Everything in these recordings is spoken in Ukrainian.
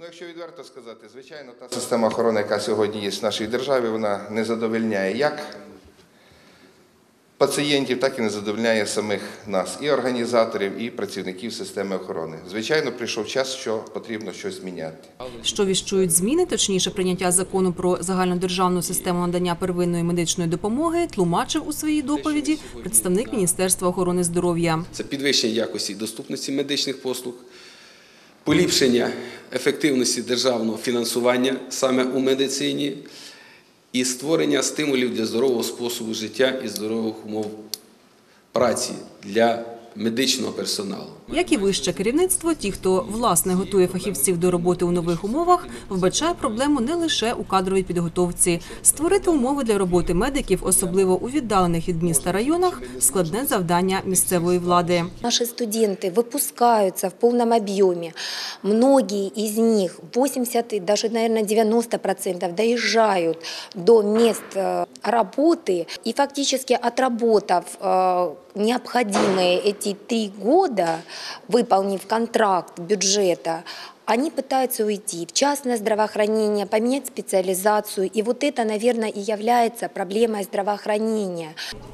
Ну, якщо відверто сказати, звичайно, та система охорони, яка сьогодні є в нашій державі, вона не задовольняє як пацієнтів, так і не задовольняє самих нас, і організаторів, і працівників системи охорони. Звичайно, прийшов час, що потрібно щось зміняти. Що віщують зміни, точніше прийняття закону про загальнодержавну систему надання первинної медичної допомоги, тлумачив у своїй доповіді представник Міністерства охорони здоров'я. Це підвищення якості і доступності медичних послуг, поліпшення ефективності державного фінансування саме у медицині і створення стимулів для здорового способу життя і здорових умов праці для медичного персоналу. Як і вище керівництво, ті, хто власне готує фахівців до роботи у нових умовах, вбачає проблему не лише у кадровій підготовці. Створити умови для роботи медиків, особливо у віддалених від міста районах, складне завдання місцевої влади. Наші студенти випускаються в повному об'ємі. Многі із них 80, навіть, мабуть, 90 процентів, доїжджають до міст е, роботи і фактично отработав е, необхідні 23 года, выполнив контракт бюджета, они пытаются уйти в частное здравоохранение, поменять спеціалізацію, і вот это, наверное, і являється проблемою здравоохранения.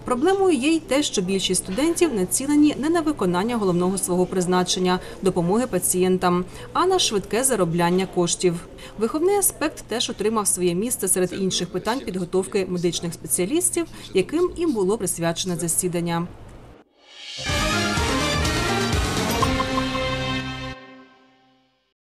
Проблемою є й те, що більшість студентів націлені не на виконання головного свого призначення допомоги пацієнтам, а на швидке заробляння коштів. Виховний аспект теж отримав своє місце серед інших питань підготовки медичних спеціалістів, яким і було присвячене засідання.